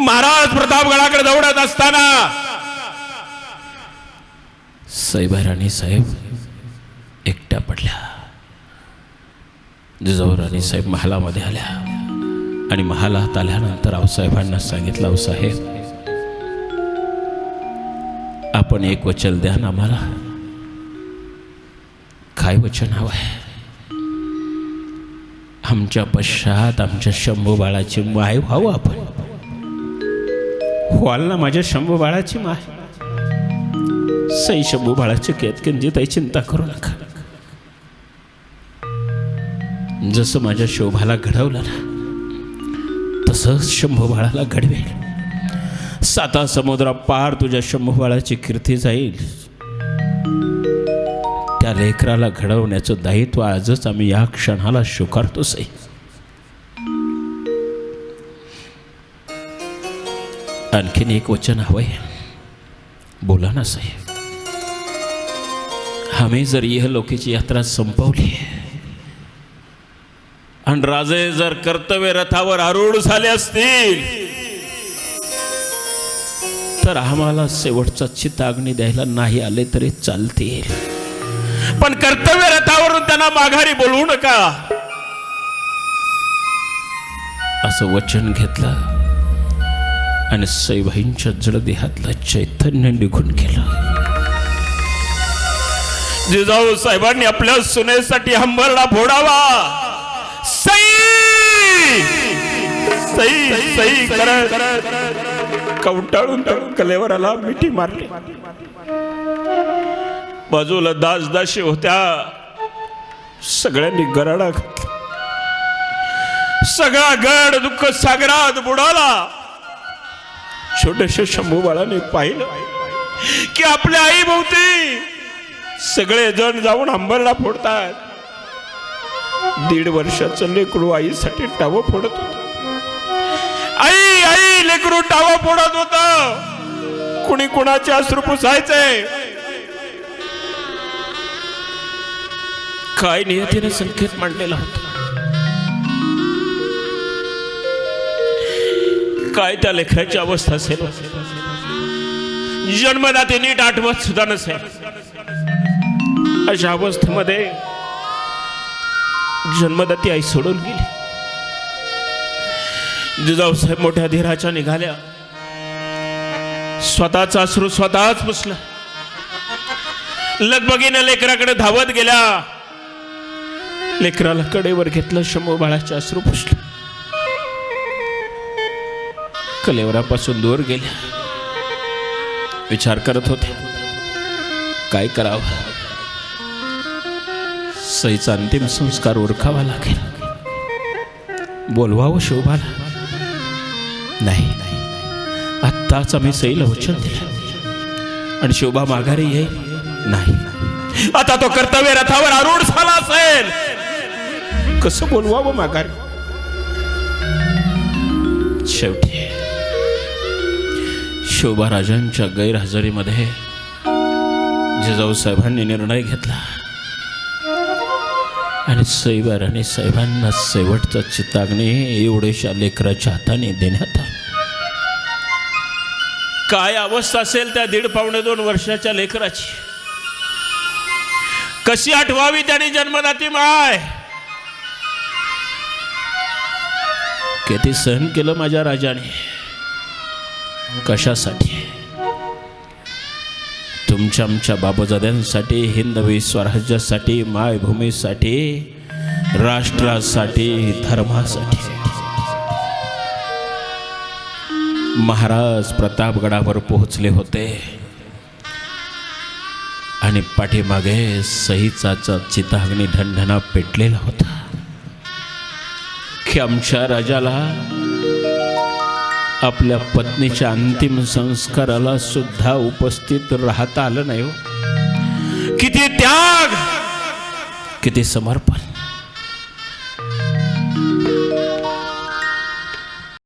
महाराज प्रतापगडाकडे दौडत असताना. साहेबाराणी साहेब एकट्या पडल्या. जिजाऊ राणी साहेब महालामध्ये आल्या. आणि महालात आल्यानंतर आऊसाहेबांना सांगितलं आऊसाहेब आपण एक वचन द्या ना आम्हाला. काय वचन हवं आहे? आमच्या पश्चात आमच्या शंभू बाळाची माय व्हावं आपण. व्हाल माझ्या शंभू बाळाची माय. सई शंभू बाळाची केतकिंजी ताई चिंता करू नका. जसं माझ्या शोभाला घडवलं ना तसंच शंभू बाळाला घडवेल. साता समुद्रा पार तुझ्या शंभू बाळाची कीर्ती जाईल. त्या लेकराला घडवण्याचं दायित्व आजच आम्ही या क्षणाला स्वीकारतो सई. आणखीन एक वचन हवंय बोला ना साहेब. आम्ही जर यह लोकीची यात्रा संपवली आणि राजे जर कर्तव्य रथावर आरूढ झाले असतील तर आम्हाला शेवटचा चिताग्नी द्यायला नाही आले तरी चालतील. पण कर्तव्य रथावरून त्यांना माघारी बोलवू नका. असं वचन घेतलं आणि सईबाईंच्या जडदेहातलं चैतन्य निघून गेलं. जिजाऊ साहेबांनी आपल्या सुनेसाठी हंबरडा फोडावा. सई! सई सई करत कवटाळून कलेवराला मिठी मारली. बाजूला दास दाशी होत्या. सगळ्यांनी गराडा घातला. सगळा गड दुःख सागरात बुडाला. छोट्याशा शंभू बाळाने पाहिलं की आपल्या आई भोवती सगळे जण जाऊन अंबरला फोडतात. दीड वर्षाचं लेकरू आईसाठी टावं फोडत होत. आई आई लेकरू टावं फोडत होत. कुणी कुणाचे अश्रू पुसायचे? काय नियतीने संकेत मांडलेला होता. काय त्या लेखनाची अवस्था असेल. जन्मदाते नीट आठवत सुद्धा नसेल. अशा अवस्थेमध्ये जन्मदाती आई सोडून गेली. जिजाऊसाहेब मोठ्या धीराच्या निघाल्या. स्वतःचा अश्रू स्वतःच पुसला. लगबगीनं लेकराकडे धावत गेल्या. लेकराला कडेवर घेतलं शंभू बाळाच्या अश्रू पुसलं. कलेवरापासून दूर गेल्या विचार करत होते काय करावं? सईचा अंतिम संस्कार ओरखावा लागेल. बोलवावं शोभाला. नाही आत्ताच आम्ही सईला वचन दिलं. आणि शोभा माघारी येईल. नाही. आता तो कर्तव्य रथावर आरूढ झाला असेल. कसं बोलवावं माघारी? शेवटी शोभा राजांच्या गैरहजेरीमध्ये जिजाऊ साहेबांनी निर्णय घेतला. आणि सैबार आणि साहेबांना शेवटचा चिताग्नी एवढेशा लेकराच्या हाताने देण्यात आला. काय अवस्था असेल त्या दीड पावणे दोन वर्षाच्या लेकराची? कशी आठवावी त्याने जन्मदाती माय? किती सहन केलं माझ्या राजाने? कशासाठी? तुमच्या आमच्या बाबूजाद्यांसाठी हिंदवी स्वराज्यासाठी मायभूमीसाठी राष्ट्रासाठी धर्मासाठी. महाराज प्रतापगडावर पोहोचले होते. आणि पाठीमागे सहीचाचा चिताग्नी ढणढणा पेटलेला होता. की आमच्या राजाला आपल्या पत्नीच्या अंतिम संस्काराला सुद्धा उपस्थित राहता आलं नाही हो. किती त्याग किती समर्पण.